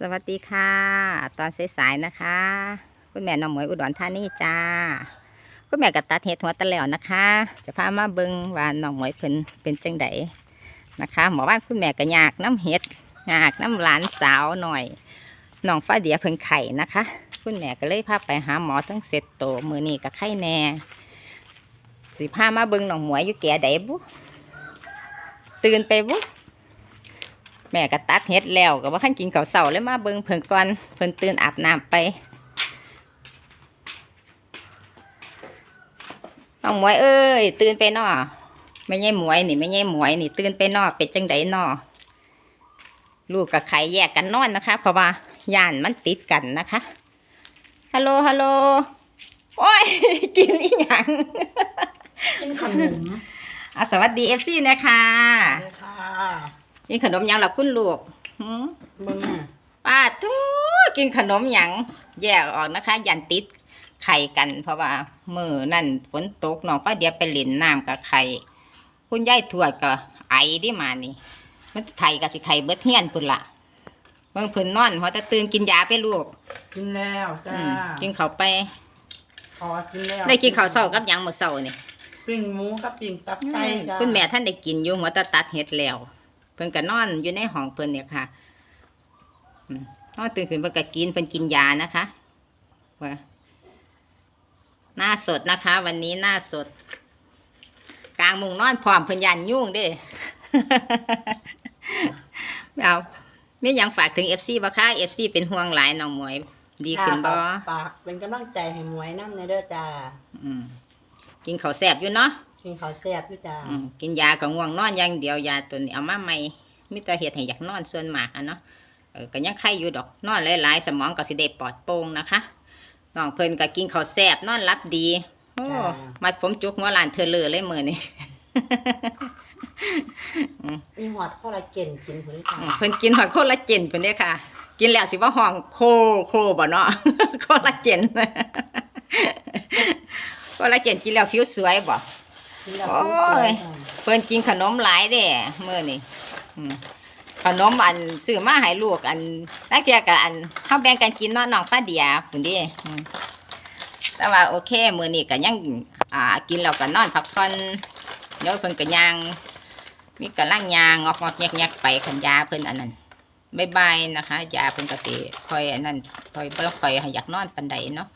สวัสดีค่ะ ตอนสายๆนะคะ คุณแม่น้องหมวยอุดรธานีจ้า คุณแม่ก็ตัดเห็ดหัวตะแล้วนะคะ จะพามาเบิงว่าน้องหมวยเพิ่นเป็นจังไดนะคะหมอว่าคุณแม่ก็อยากน้ำเห็ดอยากน้ำหลานสาวหน่อยน้องฟ้าเดียเพิ่งไข่นะคะ คุณแม่ก็เลยพาไปหาหมอทั้งเสร็จโตมือนี้กับไข้แน่สิพามาเบิงน้องหมวยอยู่แก่ใดบุตื่นไปบุ แม่ก็ตัดเฮ็ดแล้วก็ว่าขั้นกินข้าวเสาเลยมาเบิ่งเพิ่นก่อนเพิ่นตื่นอาบน้ำไปน้องหมวยเอ้ยตื่นไปนอไม่ใช่หมวยนี่ไม่ใช่หมวยนี่ ตื่นไปนอเป็ดจังไดนอลูกกับไข่แยกกันนอนนะคะ เพราะว่าย่านมันติดกันนะคะฮัลโหลฮัลโหลโอ้ยกินอีหยังเป็นขนมอะสวัสดีเอฟซีนะคะเลยค่ะ กินขนมหยังหลับคุณลูกหืมมึงอะป้าทูกินขนมหยังแยกออกนะคะ ยันติดไข่กัน เพราะว่ามือนั่นฝนตกน้องป้าเดียไปเล่นน้ำกับไข่คุณยายทวดก็ไอที่มานี่ มันไข่กับสิไข่เบิดเฮียนพุ่นละเบิ่งเพิ่นนอนพอจะตื่นกินยาไปลูกกินแล้วจ้าอืมกินข้าวไป ขอกินแล้วได้กินข้าวเช้ากับหยังมื้อเช้านี่ปิ้งหมูกับปิ้งตับไก่จ้าคุณแม่ท่านได้กินอยู่หัวตาตัดเห็ดแล้ว เพิ่นก็นอนอยู่ในห้องเพิ่นเนี่ยค่ะอืมนอนตื่นขึ้นเพิ่นก็กินเพิ่นกินยานะคะว่าหน้าสดนะคะ วันนี้หน้าสด กลางมุงนอนพร้อมเพิ่นยันยุ่งเด้เอามีหยังฝากถึง FC บ่คะ FC เป็นห่วงหลายน้องหมวย ดีขึ้นบ่ค่ะฝากเป็นกำลังใจให้หมวยน้ำในเด้อจ้าอืมกินข้าวแซ่บอยู่เนาะ กินข้าวแซ่บอยู่จ้าอืมกินยาก็ง่วงนอนอย่างเดียวยาตัวนี้เอามาใหม่มิตรเหตุให้อยากนอนส่วนมากอะเนาะเออก็ยังไข่อยู่ดอกนอนหลายๆสมองก็สิได้ปลอดโปร่งนะคะน้องเพิ่นก็กินข้าวแซ่บนอนรับดีโอ้มาผมจุกหัวหลานเธอเลอเลยมือนี่ มีหอดข้อละเกนกินผลจ้าอืมเพิ่นกินหอยโคลลาเจนเพิ่นเด้อค่ะ กินแล้วสิว่าห้องโคโคบ่เนาะ โคลลาเจน โคลลาเจนกินแล้วผิวสวยบ่กินแล้ว โอ้ยเพิ่นกินขนมหลายเด้เมื้อนี้อืมขนมอันซื้อมาให้ลูกอันนักเที่ยก็อันเฮาแบ่งกันกินนาะน้องฟ้าเดียพุ่นด้อืมแต่ว่าโอเคมื้อนี้ก็ยังอ่ากินแล้วก็นอนพักผ่อนเดี๋ยวเพิ่นก็ย่างมีกำลังยางงอกๆแยกๆไปคันยาเพิ่นอันนั้นบายบายนะคะยาเพิ่นก็สิคอยอันนั้นคอยบ่ค่อยอยากนอนปานใดเนาะ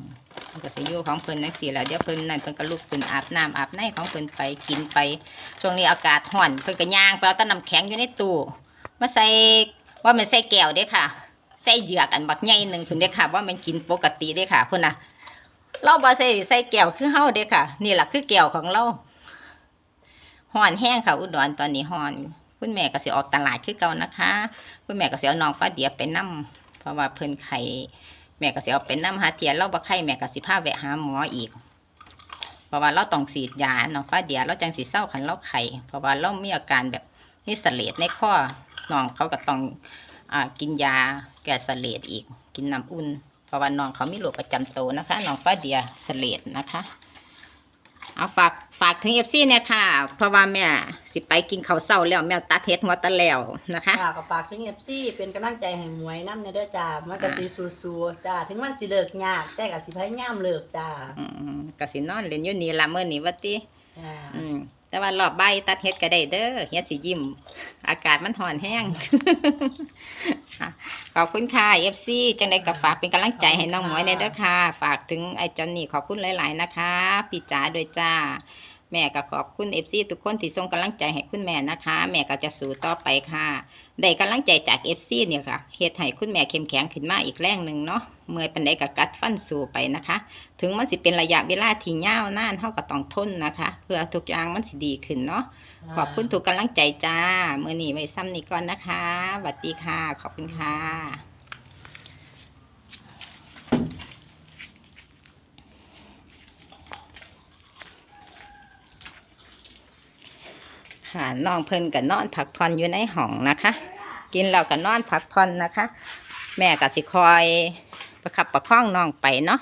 มเพิ่นก็สิอยู่ของเพิ่นจังซี่แหล้วเดี๋ยวเพิ่นนั่นเพิ่นก็ลุกขึ้นอาบน้ำอาบในของเพิ่นไปกินไป ช่วงนี้อากาศร้อนเพิ่นก็ย่างไปเอาต้นน้ำแข็งอยู่ในตู้มาใส่ว่ามันใส่แก้วเด้ค่ะ ใส่เหยือกอันบักใหญ่หนึ่งเพิ่นเด้ค่ะ ว่ามันกินปกติเด้ค่ะเพิ่นนะเราบ่ใส่ใส่แก้วคือเฮาเด้ค่ะ นี่ล่ะคือแก้วของเราร้อนแห้งค่ะ อุดรตอนนี้ร้อนคุณแม่ก็สิออกตลาดคือเก่านะคะ คุณแม่ก็สิเอาน้องฟ้าเดียไปนํเพราะว่าเพิ่นไข้ แม่ก็สิเอาเป็นน้ำหาเทียนเราบ่ไข่แม่ก็สิพาแวะหาหมออีก เพราะว่าเราต้องสีดยาเนาะฟ้าเดียเราจังสีเศร้าคันเราไข่เพราะว่าเรามีอาการแบบนี่สเลดในข้อน้องเขาก็ต้องอกินยาแก้สเลดอีก กินน้ำอุ่นเพราะว่าน้องเขามีโรคประจำตัวนะคะน้องฟ้าเดียสเลดนะคะ เอาฝากฝากถึงเอฟซีเนี่ยค่ะ เพราะว่าแม่สิไปกินข้าวเศร้าแล้วแม่ตัดเฮ็ดหัวตะแล้วนะคะฝากกับฝากถึงเอฟซีเป็นกำลังใจให้หมวยน้ำในเด้อจ้ามันก็สิสู้ๆจ้าถึงมันสิเลิกยากแต่ก็สิพยายามเลิกจ้าอืมก็สินอนเล่นอยู่นี่ละเมื่อนี้วัติจ้าอืม แต่ว่ารอบใบตัดเฮ็ดก็ได้เด้อเฮ็ดสียิ้ม อากาศมันห่อนแห้งขอบคุณค่ะ FC จังไดก็ฝากเป็นกำลังใจให้น้องหมวยในเด้อค่ะ ฝากถึงไอ้จอนนี่ขอบคุณหลาย ๆ นะคะ พี่จ๋าโดวยจ้า แม่ก็ขอบคุณ FC ทุกคนที่ส่งกำลังใจให้คุณแม่นะคะ แม่ก็จะสู้ต่อไปค่ะได้กำลังใจจาก FC เนี่ยค่ะเฮ็ดให้คุณแม่เข้มแข็งขึ้นมาอีกแรงหนึ่งเนาะเมื่อยปานใดก็กัดฟันสู้ไปนะคะ ถึงมันสิเป็นระยะเวลาที่ยาวนานเฮาก็ต้องทนนะคะ เพื่อทุกอย่างมันสิดีขึ้นเนาะขอบคุณทุกกำลังใจจ้ามือนี้ไว้ซ้ำนี้ก่อนนะคะสวัสดีค่ะ ขอบคุณค่ะ ค่ะน้องเพิ่นกับนอนพักผ่อนอยู่ในห้องนะคะ กินแล้วก็นอนพักผ่อนนะคะ แม่ก็สิคอยประคับประคองน้องไปเนาะ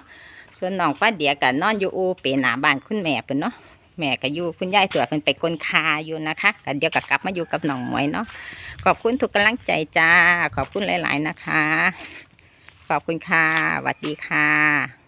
ส่วนน้องฟ้าเดียก็นอนอยู่อูเปหนาบ้านคุณแม่เพิ่นเนาะแม่ก็อยู่คุณยายตัวเพิ่นไปกลนคาอยู่นะคะก็เดียวก็กลับมาอยู่กับน้องหมวยเนาะขอบคุณทุกกำลังใจจ้า ขอบคุณหลาย ๆ นะคะ ขอบคุณค่ะสวัสดีค่ะ